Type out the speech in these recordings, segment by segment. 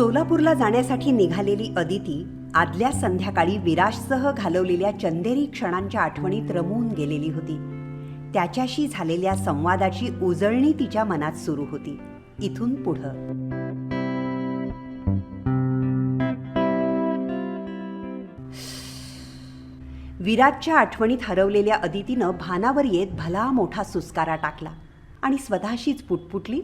सोलापूरला जाण्यासाठी निघालेली अदिती आदल्या संध्याकाळी विराजसह घालवलेल्या चंदेरी क्षणांच्या आठवणीत रमून गेलेली होती. त्याच्याशी झालेल्या संवादाची उजळणी तिच्या मनात सुरू होती. इथून पुढं. विराटच्या आठवणीत हरवलेल्या अदितीनं भानावर येत भला मोठा सुस्कारा टाकला आणि स्वतःशीच पुटपुटली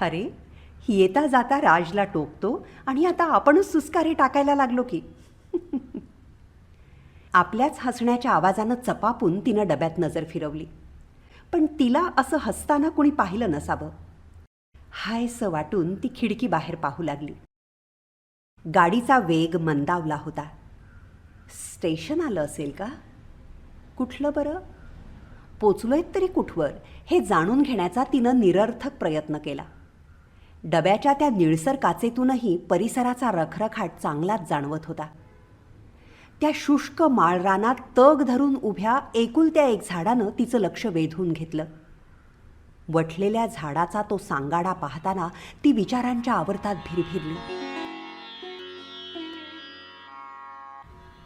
अरे येता जाता राजला टोकतो आणि आता आपणच सुस्कारे टाकायला लागलो की. आपल्याच हसण्याच्या आवाजानं चपापून तिनं डब्यात नजर फिरवली. पण तिला असं हसताना कुणी पाहिलं नसावं. हायसं वाटून ती खिडकी बाहेर पाहू लागली. गाडीचा वेग मंदावला होता. स्टेशन आलं असेल का? कुठलं बरं? पोचलोयत तरी कुठवर हे जाणून घेण्याचा तिनं निरर्थक प्रयत्न केला. डब्याच्या त्या निळसर काचेतूनही परिसराचा रखरखाट चांगलाच जाणवत होता. त्या शुष्क माळरानात तग धरून उभ्या एकुलत्या एक झाडानं तिचं लक्ष वेधून घेतलं. वठलेल्या झाडाचा तो सांगाडा पाहताना ती विचारांच्या आवर्तात भिरभिरली.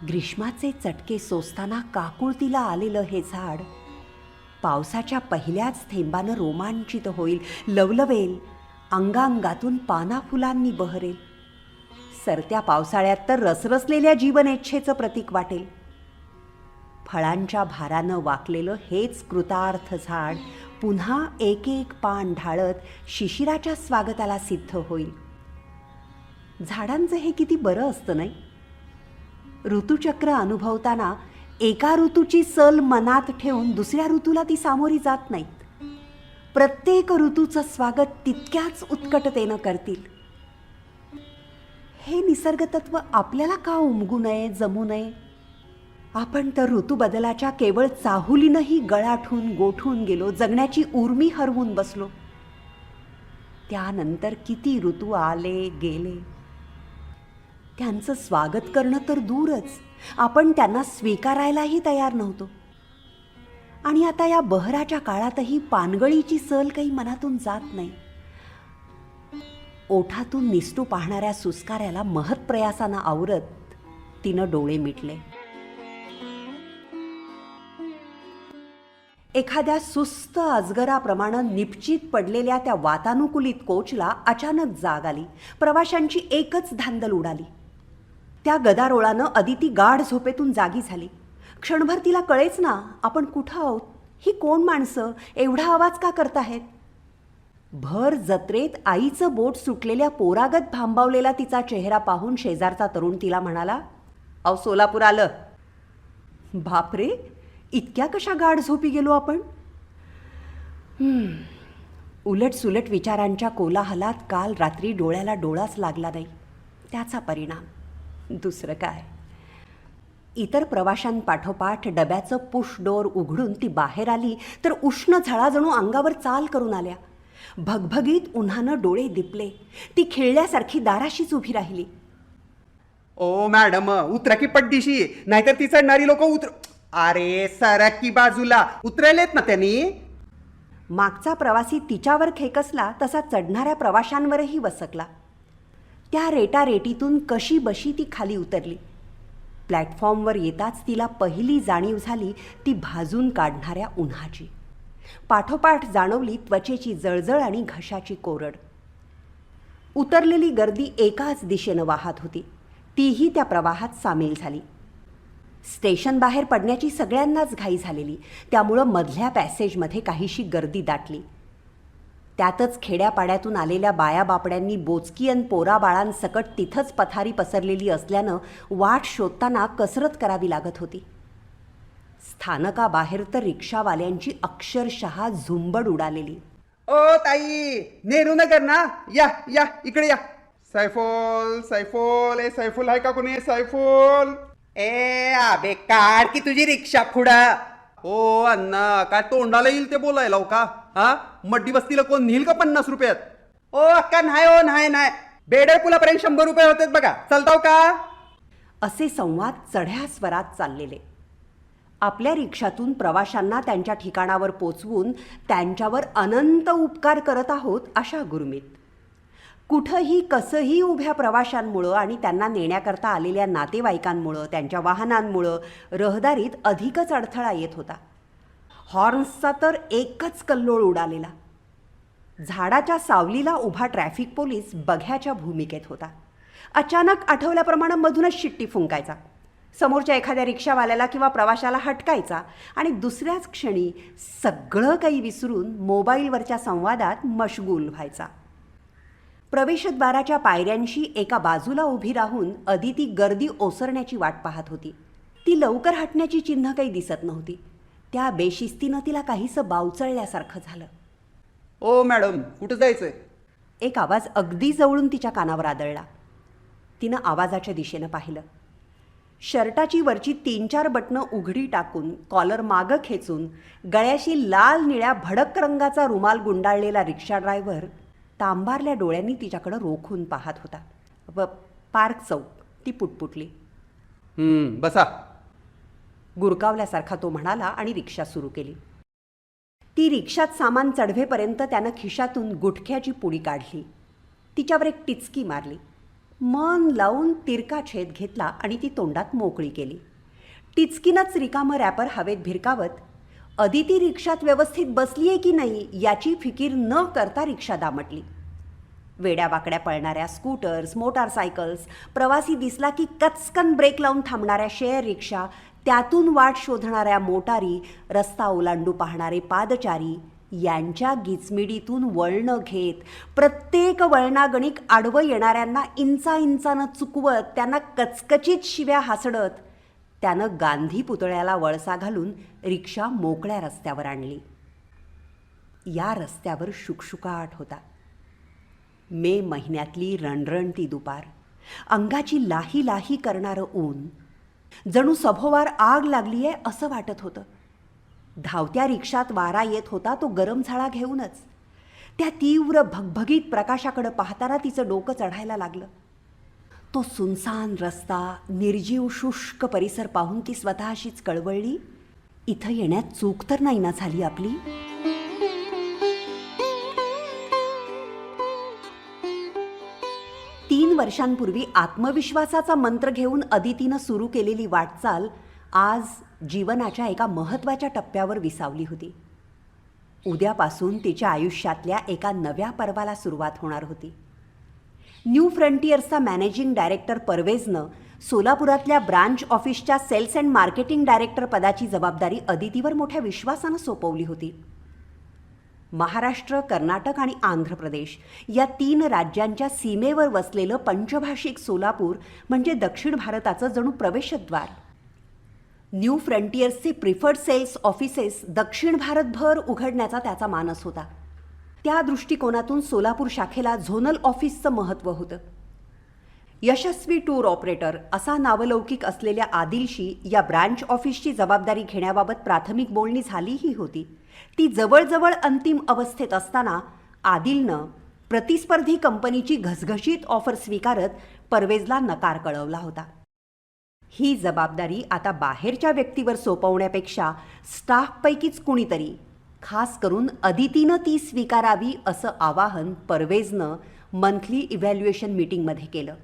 ग्रीष्माचे चटके सोसताना काकुळतीला आलेलं हे झाड पावसाच्या पहिल्याच थेंबानं रोमांचित होईल लवलवेल. अंगांगातून पाना फुलांनी बहरेल. सरत्या पावसाळ्यात तर रसरसलेल्या जीवनेच्छेचं प्रतीक वाटेल. फळांच्या भारानं वाकलेलं हेच कृतार्थ झाड पुन्हा एक एक पान ढाळत शिशिराच्या स्वागताला सिद्ध होईल. झाडांचं हे किती बरं असतं नाही? ऋतुचक्र अनुभवताना एका ऋतूची सल मनात ठेवून दुसऱ्या ऋतूला ती सामोरी जात नाहीत. प्रत्येक ऋतूचं स्वागत तितक्याच उत्कटतेनं करतील. हे निसर्गतत्व आपल्याला का उमगू नये जमू नये? आपण तर ऋतूबदलाच्या केवळ चाहुलीनंही गळाठून गोठून गेलो जगण्याची उर्मी हरवून बसलो. त्यानंतर किती ऋतू आले गेले? त्यांचं स्वागत करणं तर दूरच. आपण त्यांना स्वीकारायलाही तयार नव्हतो. आणि आता या बहराच्या काळातही पानगळीची सल काही मनातून जात नाही. ओठातून निसटू पाहणाऱ्या सुस्काऱ्याला महत्प्रयासानं आवरत तिनं डोळे मिटले. एखाद्या सुस्त अजगराप्रमाणे निपचित पडलेल्या त्या वातानुकूलित कोचला अचानक जाग आली. प्रवाशांची एकच धांदल उडाली. त्या गदारोळानं अदिती गाढ झोपेतून जागी झाली. क्षणभर तिला कळेच ना आपण कुठं आहोत? ही कोण माणसं? एवढा आवाज का करताहेत भर जत्रेत आईचं बोट सुटलेल्या पोरागत भांबावलेला तिचा चेहरा पाहून शेजारचा तरुण तिला म्हणाला अव सोलापूर आलं. बापरे इतक्या कशा गाढ झोपी गेलो आपण? उलटसुलट उलट सुलट विचारांच्या कोलाहलात काल रात्री डोळ्याला डोळाच लागला नाही. त्याचा परिणाम. दुसरं काय? इतर प्रवाशांपाठोपाठ डब्याचं पुश डोर उघडून ती बाहेर आली तर उष्ण झळा जणू अंगावर चाल करून आल्या. भगभगीत उन्हानं डोळे दिपले. ती खिळल्यासारखी दाराशीच उभी राहिली. ओ मॅडम उतरा की पड्डीशी नाहीतर ती चढणारी लोक उतर अरे सरक की बाजूला. उतरायलेत ना त्यांनी? मागचा प्रवासी तिच्यावर खेकसला तसा चढणाऱ्या प्रवाशांवरही वसकला. त्या रेटारेटीतून कशी बशी ती खाली उतरली. प्लॅटफॉर्मवर येताच तिला पहिली जाणीव झाली ती भाजून काढणाऱ्या उन्हाची. पाठोपाठ जाणवली त्वचेची जळजळ आणि घशाची कोरड. उतरलेली गर्दी एकाच दिशेनं वाहत होती. तीही त्या प्रवाहात सामील झाली. स्टेशन बाहेर पडण्याची सगळ्यांनाच घाई झालेली. त्यामुळं मधल्या पॅसेजमध्ये काहीशी गर्दी दाटली. त्यातच खेड्यापाड्यातून आलेल्या बायाबापड्यांनी बोचकीयन पोराबाळांसकट तिथंच पथारी पसरलेली असल्यानं वाट शोधताना कसरत करावी लागत होती. स्थानकाबाहेर तर रिक्षावाल्यांची अक्षरशः झुंबड उडालेली. ओ ताई नेहरू नगर ना? या या इकडे या. सैफोल सैफोल ए सैफुल आहे का कोणी? सैफुल. ए आबे काढ की तुझी रिक्षा पुढं. ओ अण्णा काय तोंडाला येईल ते बोलायला हो का? हा? मड्डी बसतीला कोण नेईल का पन्नास रुपयात? ओ अक्का नाही ओ नाही नाही. बेडर पुलापर्यंत शंभर रुपये होते बघा. चलताव का? असे संवाद चढ्या स्वरात चाललेले. आपल्या रिक्षातून प्रवाशांना त्यांच्या ठिकाणावर पोचवून त्यांच्यावर अनंत उपकार करत आहोत अशा गुरमीत. कुठंही कसंही उभ्या प्रवाशांमुळं आणि त्यांना नेण्याकरता आलेल्या नातेवाईकांमुळं त्यांच्या वाहनांमुळं रहदारीत अधिकच अडथळा येत होता. हॉर्न्सचा तर एकच कल्लोळ उडालेला. झाडाच्या सावलीला उभा ट्रॅफिक पोलीस बघ्याच्या भूमिकेत होता. अचानक आठवल्याप्रमाणे मधूनच शिट्टी फुंकायचा. समोरच्या एखाद्या रिक्षावाल्याला किंवा प्रवाशाला हटकायचा आणि दुसऱ्याच क्षणी सगळं काही विसरून मोबाईलवरच्या संवादात मशगूल व्हायचा. प्रवेशद्वाराच्या पायऱ्यांशी एका बाजूला उभी राहून अदिती गर्दी ओसरण्याची वाट पाहत होती. ती लवकर हटण्याची चिन्ह काही दिसत नव्हती. त्या बेशिस्तीनं तिला काहीसं बावचळल्यासारखं झालं. ओ मॅडम कुठं जायचंय? एक आवाज अगदी जवळून तिच्या कानावर आदळला. तिनं आवाजाच्या दिशेनं पाहिलं. शर्टाची वरची तीन चार बटणं उघडी टाकून कॉलर मागं खेचून गळ्याशी लाल निळ्या भडक रंगाचा रुमाल गुंडाळलेला रिक्षा ड्रायव्हर तांबारल्या डोळ्यांनी तिच्याकडं रोखून पाहत होता. व पार्क चौक ती पुटपुटली. बसा. गुरकावल्यासारखा तो म्हणाला आणि रिक्षा सुरू केली. ती रिक्षात सामान चढवेपर्यंत त्यानं खिशातून गुटख्याची पुडी काढली. तिच्यावर एक टिचकी मारली. मन लावून तिरका छेद घेतला आणि ती तोंडात मोकळी केली. टिचकीनंच रिकामं रॅपर हवेत भिरकावत अदिती रिक्षात व्यवस्थित बसली आहे की नाही याची फिकीर न करता रिक्षा दामटली. वेड्यावाकड्या पळणाऱ्या स्कूटर्स मोटारसायकल्स प्रवासी दिसला की कचकन ब्रेक लावून थांबणाऱ्या शेअर रिक्षा त्यातून वाट शोधणाऱ्या मोटारी रस्ता ओलांडू पाहणारे पादचारी यांच्या गिचमिडीतून वळणं घेत प्रत्येक वळणागणिक आडवं येणाऱ्यांना इंचा इंचानं चुकवत त्यांना कचकचीत शिव्या हासडत त्यानं गांधी पुतळ्याला वळसा घालून रिक्षा मोकळ्या रस्त्यावर आणली. या रस्त्यावर शुकशुकाट होता. मे महिन्यातली रणरणती दुपार. अंगाची लाही लाही करणारं ऊन जणू सभोवार आग लागली आहे असं वाटत होतं. धावत्या रिक्षात वारा येत होता तो गरम झाडा घेऊनच. त्या तीव्र भगभगीत प्रकाशाकडं पाहताना तिचं डोकं चढायला लागलं. तो सुनसान रस्ता निर्जीव शुष्क परिसर पाहून ती स्वतःशीच कळवळली. इथं येण्यात चूक तर नाही ना झाली आपली? तीन वर्षांपूर्वी आत्मविश्वासाचा मंत्र घेऊन अदितीनं सुरू केलेली वाटचाल आज जीवनाच्या एका महत्त्वाच्या टप्प्यावर विसावली होती. उद्यापासून तिच्या आयुष्यातल्या एका नव्या पर्वाला सुरुवात होणार होती. न्यू फ्रंटियर्सचा मॅनेजिंग डायरेक्टर परवेजनं सोलापुरातल्या ब्रांच ऑफिसच्या सेल्स अँड मार्केटिंग डायरेक्टर पदाची जबाबदारी अदितीवर मोठ्या विश्वासानं सोपवली होती. महाराष्ट्र कर्नाटक आणि आंध्र प्रदेश. या तीन राज्यांच्या सीमेवर वसलेलं पंचभाषिक सोलापूर म्हणजे दक्षिण भारताचं जणू प्रवेशद्वार. न्यू फ्रंटियर्सचे प्रिफर्ड सेल्स ऑफिसेस दक्षिण भारतभर उघडण्याचा त्याचा मानस होता. त्या दृष्टिकोनातून सोलापूर शाखेला झोनल ऑफिसचं महत्त्व होतं. यशस्वी टूर ऑपरेटर असा नावलौकिक असलेल्या आदिलशी या ब्रँच ऑफिसची जबाबदारी घेण्याबाबत प्राथमिक बोलणी झालीही होती. ती जवळजवळ अंतिम अवस्थेत असताना आदिलनं प्रतिस्पर्धी कंपनीची घसघशीत ऑफर स्वीकारत परवेजला नकार कळवला होता. ही जबाबदारी आता बाहेरच्या व्यक्तीवर सोपवण्यापेक्षा स्टाफपैकीच कुणीतरी खास करून अदितीनं ती स्वीकारावी असं आवाहन परवेजनं मंथली इव्हॅल्युएशन मीटिंगमध्ये केलं.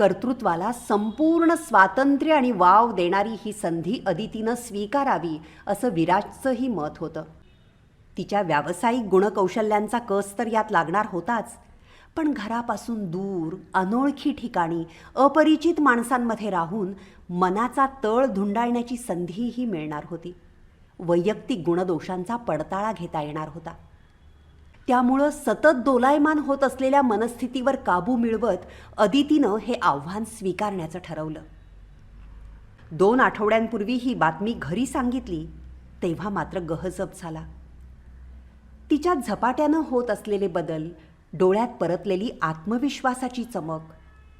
कर्तृत्वाला संपूर्ण स्वातंत्र्य आणि वाव देणारी ही संधी अदितीनं स्वीकारावी असं विराजचंही मत होतं. तिच्या व्यावसायिक गुणकौशल्यांचा कस तर यात लागणार होताच पण घरापासून दूर अनोळखी ठिकाणी अपरिचित माणसांमध्ये राहून मनाचा तळ धुंडाळण्याची संधीही मिळणार होती. वैयक्तिक गुणदोषांचा पडताळा घेता येणार होता. त्यामुळं सतत दोलायमान होत असलेल्या मनस्थितीवर काबू मिळवत अदितीनं हे आव्हान स्वीकारण्याचं ठरवलं. दोन आठवड्यांपूर्वी ही बातमी घरी सांगितली तेव्हा मात्र गहजप झाला. तिच्या झपाट्यानं होत असलेले बदल डोळ्यात परतलेली आत्मविश्वासाची चमक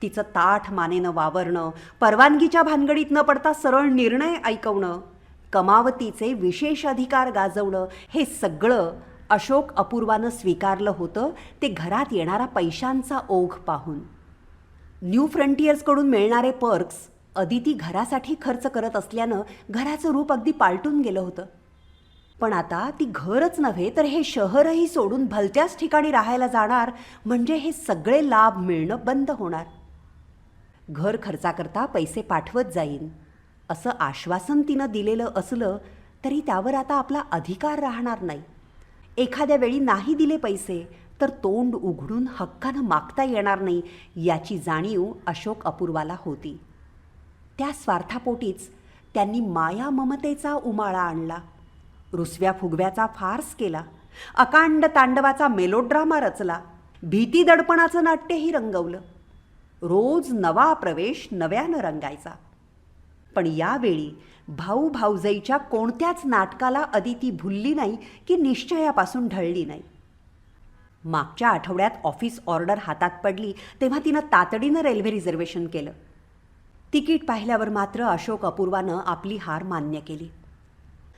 तिचं ताठ मानेनं वावरणं परवानगीच्या भानगडीत न पडता सरळ निर्णय ऐकवणं कमावतीचे विशेष अधिकार गाजवणं हे सगळं अशोक अपूर्वानं स्वीकारलं होतं ते घरात येणारा पैशांचा ओघ पाहून. न्यू फ्रंटियर्सकडून मिळणारे पर्क्स अदिती घरासाठी खर्च करत असल्यानं घराचं रूप अगदी पालटून गेलं होतं. पण आता ती घरच नव्हे तर हे शहरही सोडून भलत्याच ठिकाणी राहायला जाणार म्हणजे हे सगळे लाभ मिळणं बंद होणार. घर खर्चाकरता पैसे पाठवत जाईन असं आश्वासन तिनं दिलेलं असलं तरी त्यावर आता आपला अधिकार राहणार नाही. एखाद्या वेळी नाही दिले पैसे तर तोंड उघडून हक्कानं मागता येणार नाही याची जाणीव अशोक अपूर्वाला होती. त्या स्वार्थापोटीच त्यांनी माया ममतेचा उमाळा आणला. रुसव्या फुगव्याचा फार्स केला. अकांड तांडवाचा मेलोड्रामा रचला. भीती दडपणाचं नाट्यही रंगवलं. रोज नवा प्रवेश नव्यानं रंगायचा. पण यावेळी भाऊ भाऊजाईच्या कोणत्याच नाटकाला अदिती भुलली नाही की निश्चयापासून ढळली नाही. मागच्या आठवड्यात ऑफिस ऑर्डर हातात पडली तेव्हा तिनं तातडीनं रेल्वे रिझर्वेशन केलं. तिकीट पाहिल्यावर मात्र अशोक अपूर्वानं आपली हार मान्य केली.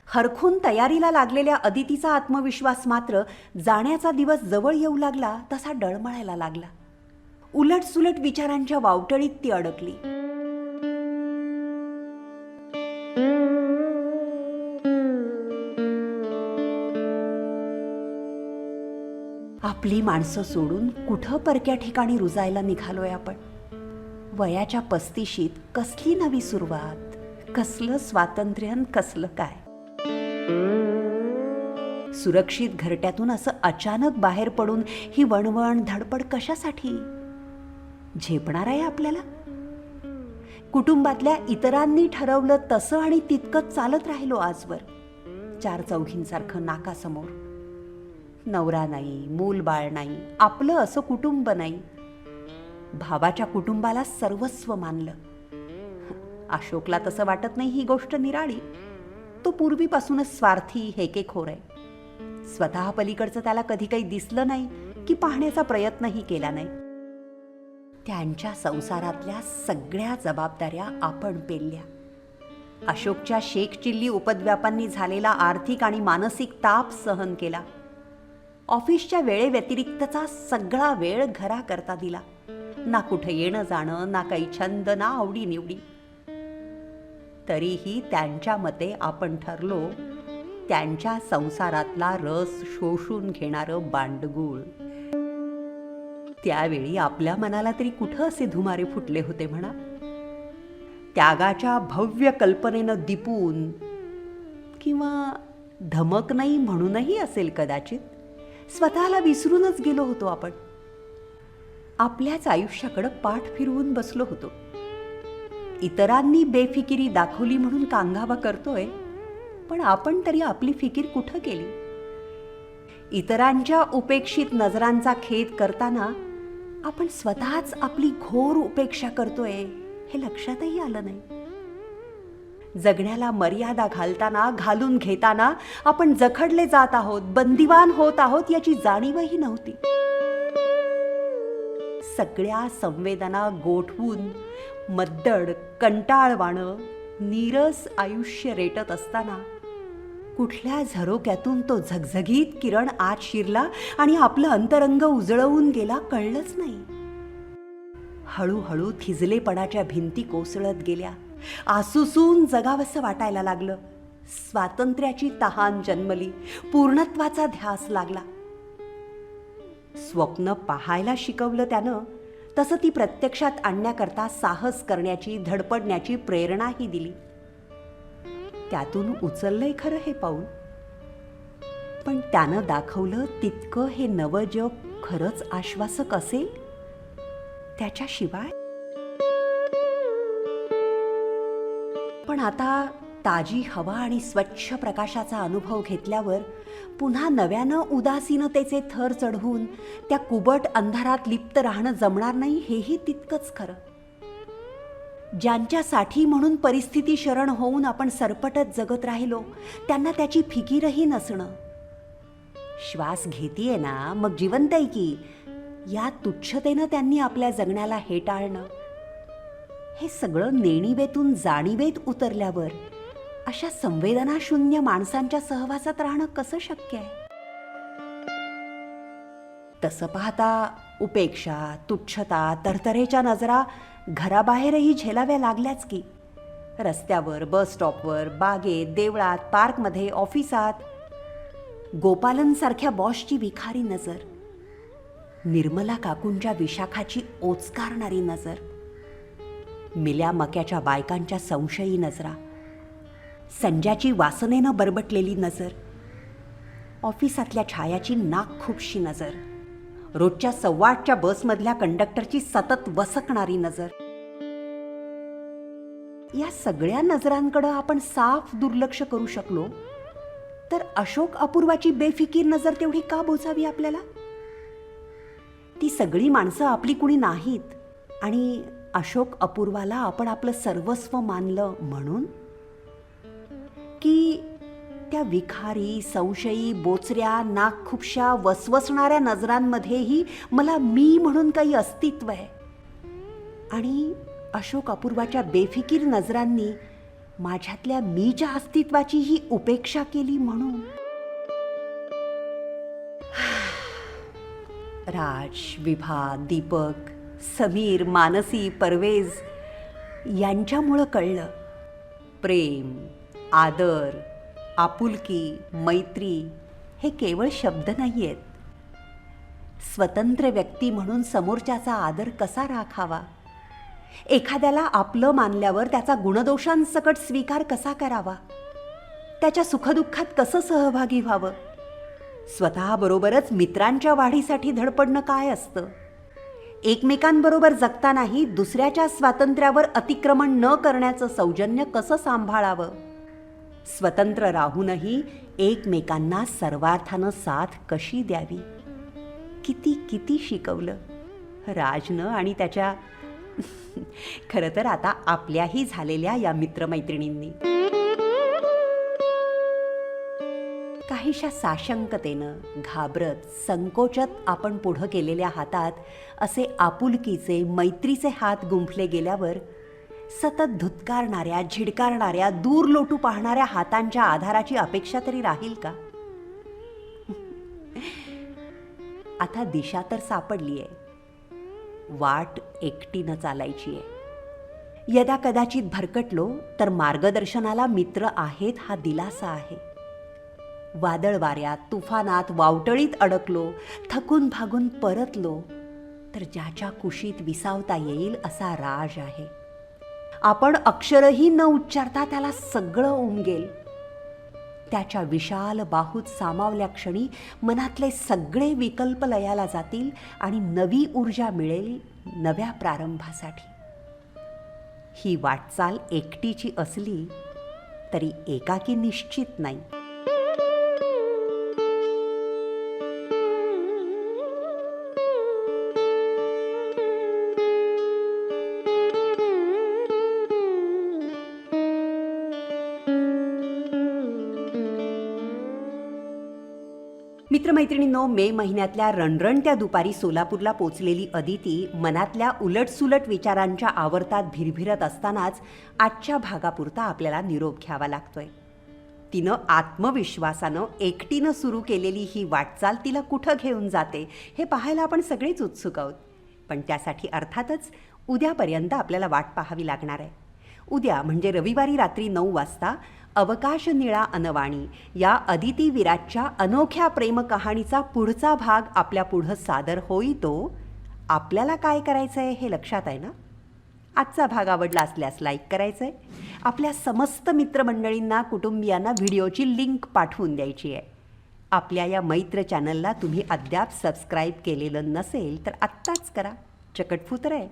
हरखून तयारीला लागलेल्या अदितीचा आत्मविश्वास मात्र जाण्याचा दिवस जवळ येऊ लागला तसा डळमळायला लागला. उलटसुलट विचारांच्या वावटळीत ती अडकली. आपली माणसं सोडून कुठं परक्या ठिकाणी रुजायला निघालोय आपण? वयाच्या पस्तीशीत कसली नवी सुरुवात? कसलं स्वातंत्र्य कसलं काय? सुरक्षित घरट्यातून असं अचानक बाहेर पडून ही वणवण धडपड कशासाठी? झेपणार आहे आपल्याला? कुटुंबातल्या इतरांनी ठरवलं तसं आणि तितकंच चालत राहिलो आजवर. चार चौघींसारखं नाकासमोर. नवरा नाही मूल बाळ नाही आपलं असं कुटुंब नाही. भावाच्या कुटुंबाला सर्वस्व मानलं. अशोकला तसं वाटत नाही ही गोष्ट निराळी. तो पूर्वीपासूनच स्वार्थी हेकेखोर आहे. स्वतः पलीकडचं त्याला कधी काही दिसलं नाही की पाहण्याचा प्रयत्नही केला नाही. त्यांच्या संसारातल्या सगळ्या जबाबदाऱ्या आपण पेलल्या. अशोकच्या शेख चिल्ली उपद्व्यापांनी झालेला आर्थिक आणि मानसिक ताप सहन केला. ऑफिसच्या वेळेव्यतिरिक्तचा सगळा वेळ घराकरता दिला. ना कुठं येणं जाणं ना काही छंद ना आवडी निवडी तरीही त्यांच्या मते आपण ठरलो त्यांच्या संसारातला रस शोषून घेणारं बांडगुळ. त्यावेळी आपल्या मनाला तरी कुठं असे धुमारे फुटले होते म्हणा? त्यागाच्या भव्य कल्पनेनं दिपून किंवा धमक नाही म्हणूनही असेल कदाचित? स्वतःला विसरूनच गेलो होतो आपण. आपल्याच आयुष्याकडं पाठ फिरवून बसलो होतो. इतरांनी बेफिकिरी दाखवली म्हणून कांगावा करतोय पण आपण तरी आपली फिकीर कुठं केली? इतरांच्या उपेक्षित नजरांचा खेद करताना आपण स्वतःच आपली घोर उपेक्षा करतोय हे लक्षातही आलं नाही. जगण्याला मर्यादा घालताना घालून घेताना आपण जखडले जात आहोत बंदिवान होत आहोत याची जाणीवही नव्हती. सगळ्या संवेदना गोठवून मद्दड कंटाळवाणं नीरस आयुष्य रेटत असताना कुठल्या झरोक्यातून तो झगझगीत किरण आत शिरला आणि आपलं अंतरंग उजळवून गेला कळलंच नाही. हळूहळू थिजलेपणाच्या भिंती कोसळत गेल्या. आसुसून जगावंसं वाटायला लागलं. स्वातंत्र्याची तहान जन्मली. पूर्णत्वाचा ध्यास लागला. स्वप्न पाहायला शिकवलं त्यानं. तसं ती प्रत्यक्षात आणण्याकरता साहस करण्याची धडपडण्याची प्रेरणाही दिली. त्यातून उचललंय खरं हे पाऊल. पण त्यानं दाखवलं तितकं हे नवं जग खरंच आश्वासक असेल? त्याच्याशिवाय पण आता ताजी हवा आणि स्वच्छ प्रकाशाचा अनुभव घेतल्यावर पुन्हा नव्यानं उदासीनतेचे थर चढवून त्या कुबट अंधारात लिप्त राहणं जमणार नाही हेही तितकंच खरं. ज्यांच्यासाठी म्हणून परिस्थिती शरण होऊन आपण सरपटत जगत राहिलो त्यांना त्याची फिकीरही नसणं. श्वास घेतीये ना मग जिवंत आहे की. या तुच्छतेनं त्यांनी आपल्या जगण्याला हेटाळणं. हे सगळं नेणीवेतून जाणीवेत उतरल्यावर अशा संवेदनाशून्य माणसांच्या सहवासात राहणं कसं शक्य आहे? तसं पाहता उपेक्षा तुच्छता तरतरेच्या नजरा घराबाहेरही झेलाव्या लागल्याच की. रस्त्यावर बस स्टॉपवर बागेत देवळात पार्कमध्ये ऑफिसात गोपालनसारख्या बॉसची विखारी नजर निर्मला काकूंच्या विशाखाची ओचकारणारी नजर. मिल्या मक्याच्या बायकांच्या संशयी नजरा. संज्याची वासनेनं बरबटलेली नजर. ऑफिसातल्या छायाची नाक खूपशी नजर. रोजच्या सव्वाटच्या बसमधल्या कंडक्टरची सतत वसकणारी नजर. या सगळ्या नजरांकडं आपण साफ दुर्लक्ष करू शकलो तर अशोक अपूर्वाची बेफिकीर नजर तेवढी का बोचावी आपल्याला? ती सगळी माणसं आपली कुणी नाहीत आणि अशोक अपूर्वाला आपण आपलं सर्वस्व मानलं म्हणून? की त्या विखारी संशयी बोचऱ्या नाकखुपशा वसवसणाऱ्या नजरांमध्येही मला मी म्हणून काही अस्तित्व आहे? आणि अशोक अपूर्वाच्या बेफिकीर नजरांनी माझ्यातल्या मीच्या अस्तित्वाची ही उपेक्षा केली म्हणून? राज विभा दीपक समीर मानसी परवेज यांच्यामुळं कळलं. प्रेम आदर आपुलकी मैत्री हे केवळ शब्द नाही आहेत स्वतंत्र व्यक्ती म्हणून समोरच्याचा आदर कसा राखावा? एखाद्याला आपलं मानल्यावर त्याचा गुणदोषांसकट स्वीकार कसा करावा? त्याच्या सुखदुःखात कसं सहभागी व्हावं? स्वतःबरोबरच मित्रांच्या वाढीसाठी धडपडणं काय असतं? एकमेकांबरोबर जगतानाही दुसऱ्याच्या स्वातंत्र्यावर अतिक्रमण न करण्याचं सौजन्य कसं सांभाळावं? स्वतंत्र राहूनही एकमेकांना सर्वार्थानं साथ कशी द्यावी? किती किती शिकवलं? राजनं आणि त्याच्या खरं तर आता आपल्याही झालेल्या या मित्रमैत्रिणींनी. काहीशा साशंकतेनं घाबरत संकोचत आपण पुढं केलेल्या हातात असे आपुलकीचे मैत्रीचे हात गुंफले गेल्यावर सतत धुतकारणाऱ्या झिडकारणाऱ्या दूर लोटू पाहणाऱ्या हातांच्या आधाराची अपेक्षा तरी राहील का? आता दिशा तर सापडली आहे वाट एकटीनं चालायची आहे यदा कदाचित भरकटलो तर मार्गदर्शनाला मित्र आहेत हा दिलासा आहे. वादळ वाऱ्यात तुफानात वावटळीत अडकलो थकून भागून परतलो तर ज्याच्या कुशीत विसावता येईल असा राज आहे. आपण अक्षरही न उच्चारता त्याला सगळं उमगेल. त्याच्या विशाल बाहूत सामावल्या क्षणी मनातले सगळे विकल्प लयाला जातील आणि नवी ऊर्जा मिळेल नव्या प्रारंभासाठी. ही वाटचाल एकटीची असली तरी एकाकी निश्चित नाही. मित्रमैत्रिणींनो मे महिन्यातल्या रणरणत्या दुपारी सोलापूरला पोचलेली अदिती मनातल्या उलटसुलट विचारांच्या आवर्तात भिरभिरत असतानाच आजच्या भागापुरता आपल्याला निरोप घ्यावा लागतोय. तिनं आत्मविश्वासानं एकटीनं सुरू केलेली ही वाटचाल तिला कुठं घेऊन जाते हे पाहायला आपण सगळेच उत्सुक आहोत. पण त्यासाठी अर्थातच उद्यापर्यंत आपल्याला वाट पाहावी लागणार आहे. उद्या म्हणजे रविवारी रात्री नऊ वाजता अवकाश निळा अनवाणी या अदिती विराटच्या अनोख्या प्रेमकहाणीचा पुढचा भाग आपल्या पुढं सादर होईतो. आपल्याला काय करायचं आहे हे लक्षात आहे ना? आजचा भाग आवडला असल्यास लाईक करायचं आहे आपल्या समस्त मित्रमंडळींना कुटुंबियांना व्हिडिओची लिंक पाठवून द्यायची आहे. आपल्या या मैत्र चॅनलला तुम्ही अद्याप सबस्क्राईब केलेलं नसेल तर आत्ताच करा. चकटफुतर आहे.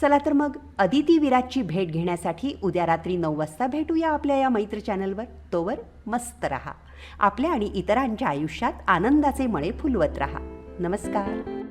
चला तर मग अदिती विराजची भेट घेण्यासाठी उद्या रात्री नऊ वाजता भेटूया आपल्या या मैत्र चॅनलवर. तोवर मस्त रहा. आपल्या आणि इतरांच्या आयुष्यात आनंदाचे मळे फुलवत रहा. नमस्कार.